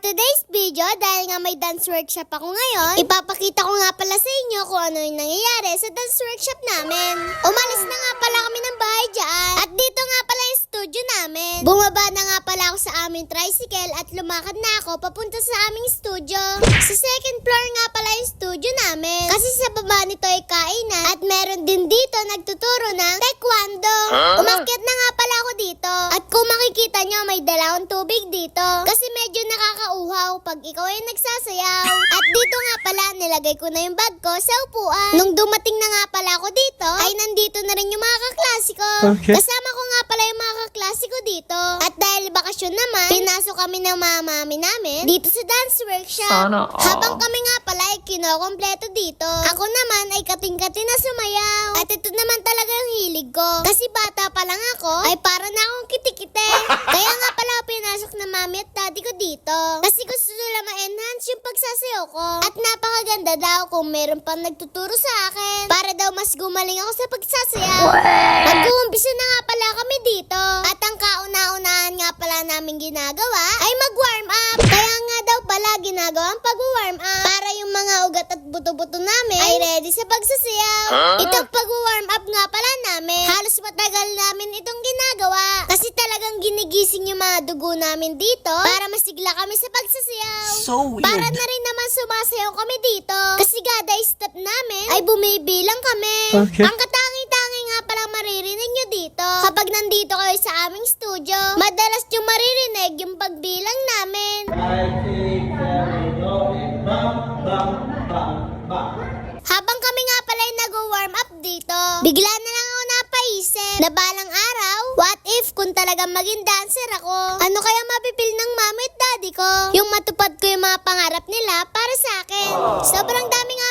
today's video, dahil nga may dance workshop ako ngayon, ipapakita ko nga pala sa inyo kung ano yung nangyayari sa dance workshop namin. Umalis na nga pala kami ng bahay dyan, at dito nga pala yung studio namin. Bumaba na nga pala ako sa aming tricycle at lumakad na ako papunta sa aming studio. Sa second floor nga pala yung studio namin. Kasi sa baba nito ay kainan at meron din dito nagtuturo ng taekwondo. Umakyat na nga pala ako dito. At kung makikita nyo, may dalawang tubig dito. Nakakauhaw pag ikaw ay nagsasayaw. At dito nga pala, nilagay ko na yung bag ko sa upuan. Nung dumating na nga pala ako dito, ay nandito na rin yung mga kaklase ko. Okay. Kasama ko nga pala yung mga kaklase ko dito. At dahil bakasyon naman, pinasok kami ng mga mami namin dito sa dance workshop. Sana all. Habang kami nga pala ay kinokompleto dito. Ako naman ay kating-kati na sumayaw. At ito naman talaga yung hilig ko. Kasi bata pa lang ako, ay para na akong kitikite. Kaya nga pala pinasok ng mami at daddy ko dito. Kasi gusto pagsasayaw ko. At napakaganda daw kung meron pang nagtuturo sa akin. Para daw mas gumaling ako sa pagsasayaw. Mag-uumpisa na nga pala pala ginagawa ang pag-warm up. Para yung mga ugat at buto-buto namin ay ready sa pagsasayaw. Itong pag-warm up nga pala namin. Halos matagal namin itong ginagawa. Kasi talagang ginigising yung mga dugo namin dito para masigla kami sa pagsasayaw. So weird. Para na rin naman sumasayaw kami dito. Kasi gada step namin ay bumibilang kami. Okay. Ang Habang kami nga pala ay nag-warm up dito, bigla na lang ako napaisip na balang araw, what if kung talagang maging dancer ako? Ano kaya mapipil ng mami at daddy ko? Yung matupad ko yung mga pangarap nila para sa akin. Sobrang dami nga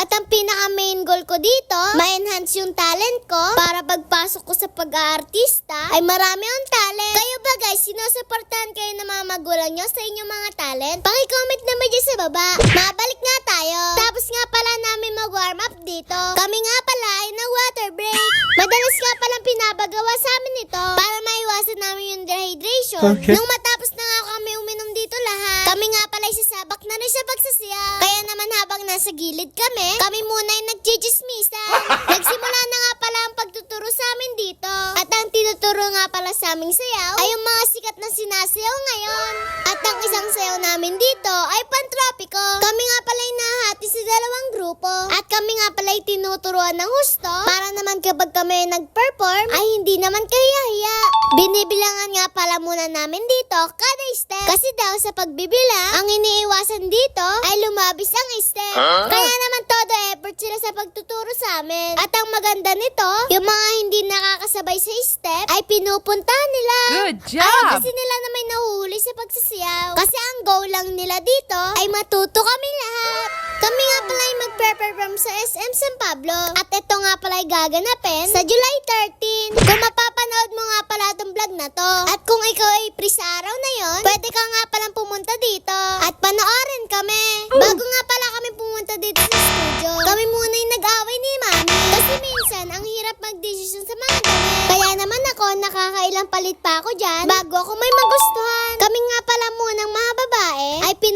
At ang pinaka main goal ko dito, ma-enhance yung talent ko para pagpasok ko sa pag-aartista ay marami ang talent. Kayo ba guys, sinusuportahan kayo ng mga magulang nyo sa inyong mga talent? Pakicomment naman dyan sa baba. Mabalik nga tayo. Tapos nga pala namin mag-warm up dito. Kami nga pala ay nag-water break. Madalas nga palang pinapagawa sa amin ito para maiwasan namin yung dehydration. Okay. Nung nasa gilid kami, kami muna ay nagchichismisan. Nagsimula na nga pala ang pagtuturo sa amin dito. At ang tinuturo nga pala sa aming sayaw ay yung mga sikat na sinasayaw ngayon. At ang isang sayaw namin dito ay pantropiko. Kami nga pala ay nahati sa dalawang grupo. At kami nga pala tinuturuan ng husto para naman kapag kami ay nag-perform ay hindi naman kahiya-hiya. Binibilangan nga pala muna namin dito kada step. Kasi daw sa pagbibilang, ang iniiwasan dito ay lumabis ang step. Kaya naman todo effort sila sa pagtuturo sa amin. At ang maganda nito, yung mga hindi nakakasabay sa step ay pinupuntahan nila. Good Ayaw job! kasi nila na may nahuhuli sa pagsasayaw. Kasi ang goal lang nila dito ay matuto kami lahat. Kami nga pala ay magpe-perform sa SM San Pablo. At ito nga pala ay gaganapin sa July 13. Kung mapapanood mo nga pala itong vlog na to. At kung ikaw ay free sa araw na yon, pwede ka nga palang pumunta dito. At panoorin kami. Bago nga pala kami pumunta dito sa studio, kami muna yung nag-away ni Mami. Kasi minsan, ang hirap mag-decision sa mga damit. Kaya naman ako, nakakailang palit pa ako dyan bago ako may magustuhan. Kami nga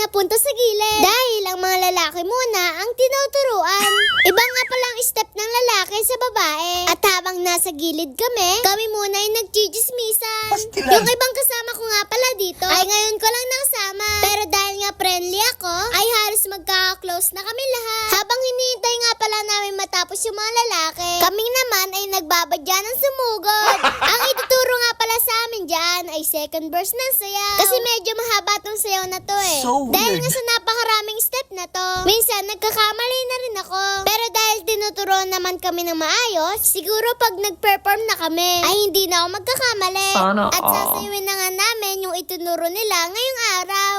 pinapunta sa gilid. Dahil ang mga lalaki muna ang tinuturuan. Iba nga pala ang step ng lalaki sa babae. At habang nasa gilid kami, kami muna ay nagchichismisan. Yung ibang kasama ko nga pala dito ay ngayon ko lang nakasama. Pero dahil nga friendly ako, ay halos magkaka-close na kami lahat. Habang hinihintay nga pala namin matapos yung mga lalaki, kami naman ay nagbabadya ng sumugod. ang ituturo nga pala sa amin dyan ay second verse ng sayaw. Kasi medyo mahaba tong sayaw na to eh. So dahil weird. nga sa napakaraming step na to, minsan nagkakamali na rin ako. Pero dahil tinuturuan naman kami ng maayos, siguro pag nag-perform na kami, ay hindi na ako magkakamali. Sana At sasayawin na nga namin yung itunuro nila ngayong araw.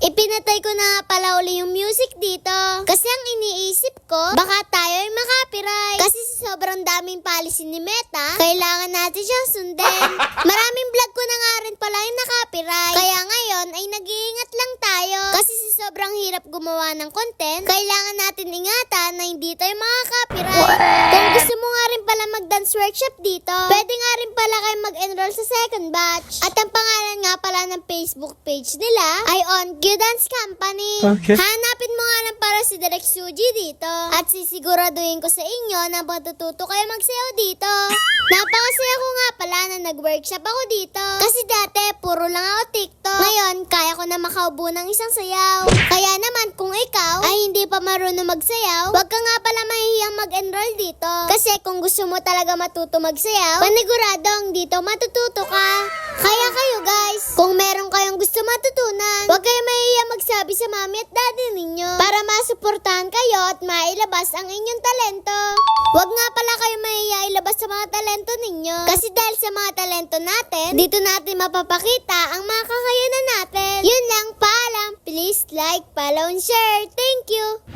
Ipinatay ko na Maraming vlog ko na nga rin pala yung na-copyright. Kaya ngayon ay nag-iingat lang tayo sobrang hirap gumawa ng content, kailangan natin ingatan na hindi tayo makaka-copyright. Kung gusto mo nga rin pala mag-dance workshop dito, pwede nga rin pala kayo mag-enroll sa second batch. At ang pangalan nga pala ng Facebook page nila ay On Q Dance Company. Okay. Hanapin mo nga lang para si Direk Suji dito. At sisiguraduhin ko sa inyo na matututo kayo magsayaw dito. Napakasaya ko nga pala na nag-workshop ako dito. Kasi dati, puro lang ako TikTok. Ngayon, kaya ko na makaubo ng isang sayaw. Kaya naman, kung ikaw ay hindi pa marunong magsayaw, wag ka nga pala mahihiyang mag-enroll dito. Kasi kung gusto mo talaga matuto magsayaw, paniguradong dito matututo ka. Kaya kayo guys, kung meron kayong gusto matutunan, wag kayo mahihiyang magsabi sa mami at daddy ninyo para masuportahan kayo at mailabas ang inyong talento. Wag nga pala kayo mahihiya ilabas sa mga talento ninyo. Kasi dahil sa mga talento natin, dito natin mapapakita ang mga kakayanan natin. Like, follow, and share. Thank you!